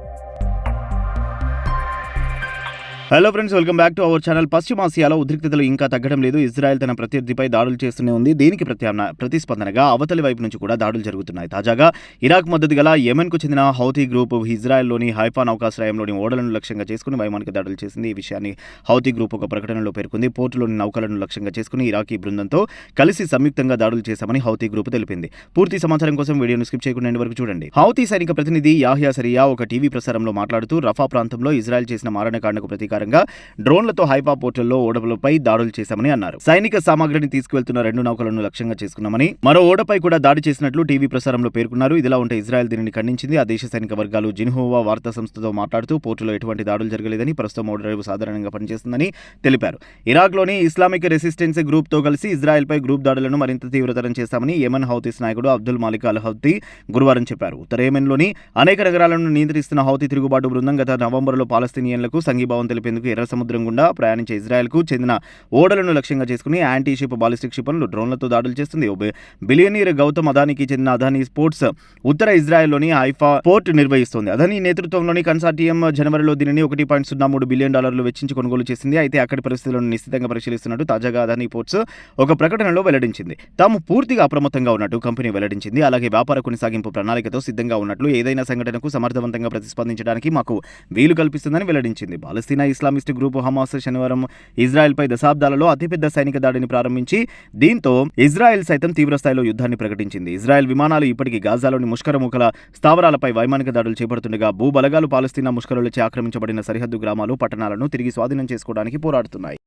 you hello friends welcome back to our channel పశ్చిమాసియాలో ఉద్రిక్తతలు ఇంకా తగ్గడం లేదు. ఇజ్రాయెల్ తన ప్రత్యర్థిపై దాడులు చేస్తూనే ఉంది. దీనికి ప్రత్యామ్నా ప్రతిస్పందనగా అవతలి వైపు నుంచి కూడా దాడులు జరుగుతున్నాయి. తాజాగా ఇరాక్ మద్దతు గల యెమెన్కు చెందిన హౌతీ గ్రూప్ ఇజ్రాయెల్లోని హైఫా నౌకాశ్రయంలోని ఓడలను లక్ష్యంగా చేసుకుని వైమానిక దాడులు చేసింది. ఈ విషయాన్ని హౌతీ గ్రూప్ ఒక ప్రకటనలో పేర్కొంది. పోర్టులోని నౌకలను లక్ష్యంగా చేసుకుని ఇరాకీ బృందంతో కలిసి సంయుక్తంగా దాడులు చేశామని హౌతీ గ్రూప్ తెలిపింది. పూర్తి సమాచారం కోసం వీడియోను స్కిప్ చేయకుండా వరకు చూడండి. హౌతీ సైనిక ప్రతినిధి యాహియా సరియా ఒక టీవీ ప్రసారంలో మాట్లాడుతూ రఫా ప్రాంతంలో ఇజ్రాయెల్ చేసిన మారణకాండకు ప్రకారంగా డ్రోన్లతో హైపా పోర్టల్లో ఓడలపై దాడులు చేశామని అన్నారు. సైనిక సామాగ్రిని తీసుకువెళ్తున్న రెండు నౌకలను లక్ష్యంగా చేసుకున్నామని మరో ఓడపై కూడా దాడి చేసినట్లు టీవీ ప్రసారంలో పేర్కొన్నారు. ఇదిలా ఉంటే ఇజ్రాయెల్ దీనిని ఖండించింది. ఆ దేశ సైనిక వర్గాలు జిన్హోవా వార్తా సంస్థతో మాట్లాడుతూ పోర్టులో ఎటువంటి దాడులు జరగలేదని ప్రస్తుతం ఓడరేవు సాధారణంగా పనిచేస్తుందని తెలిపారు. ఇరాక్లోని ఇస్లామిక్ రెసిస్టెన్స్ గ్రూప్తో కలిసి ఇజ్రాయెల్పై గ్రూప్ దాడులను మరింత తీవ్రతరం చేస్తామని యెమన్ హౌతీస్ నాయకుడు అబ్దుల్ మాలిక్ అల్ హౌతీ గురువారం చెప్పారు. ఉత్తర యెమెన్లోని అనేక నగరాలను నియంత్రిస్తున్న హౌతీ తిరుగుబాటు బృందం గత నవంబర్లో పాలస్తీనియన్లకు సంఘీభావం తెలిపేందుకు ఎర్ర సముద్రం గుండా ప్రయాణించే ఇజ్రాయెల్కు చెందిన ఓడలను లక్ష్యంగా చేసుకుని యాంటీ షిప్ బాలిస్టిక్ క్షిపణులు డ్రోన్లతో దాడులు చేస్తుంది. బిలియనీర్ గౌతమ్ అదానికి చెందిన అదానీ స్పోర్ట్స్ ఉత్తర ఇజ్రాయెల్లోని హైఫా పోర్ట్ నిర్వహిస్తోంది. అదానీ నేతృత్వంలోని కన్సార్టియం జనవరిలో దీనిని ఒకటి పాయింట్ సున్నా మూడు బిలియన్ డాలర్లు వెచ్చించి కొనుగోలు చేసింది. అయితే అక్కడి పరిస్థితులను నిశ్చితంగా పరిశీలిస్తున్నట్టు తాజాగా అదానీ పోర్ట్స్ ఒక ప్రకటనలో వెల్లడించింది. తాము పూర్తిగా అప్రమత్తంగా ఉన్నట్టు కంపెనీ వెల్లడించింది. అలాగే వ్యాపార కొనసాగింపు ప్రణాళికతో సిద్ధంగా ఉన్నట్లు ఏదైనా సంఘటనకు సమర్థవంతంగా ప్రతిస్పందించడానికి మాకు వీలు కల్పిస్తుందని వెల్లడించింది. పాలస్తీనా ఇస్లామిస్ట్ గ్రూప్ హమాస్ శనివారం ఇజ్రాయెల్పై దశాబ్దాలలో అతిపెద్ద సైనిక దాడిని ప్రారంభించి దీంతో ఇజ్రాయెల్ సైతం తీవ్రస్థాయిలో యుద్ధాన్ని ప్రకటించింది. ఇజ్రాయెల్ విమానాలు ఇప్పటికీ గాజాలోని ముష్కరముఖల స్థావరాలపై వైమానిక దాడులు చేపడుతుండగా భూబలగాలు పాలస్తీనా ముష్కరులచే ఆక్రమించబడిన సరిహద్దు గ్రామాలు పట్టణాలను తిరిగి స్వాధీనం చేసుకోవడానికి పోరాడుతున్నాయి.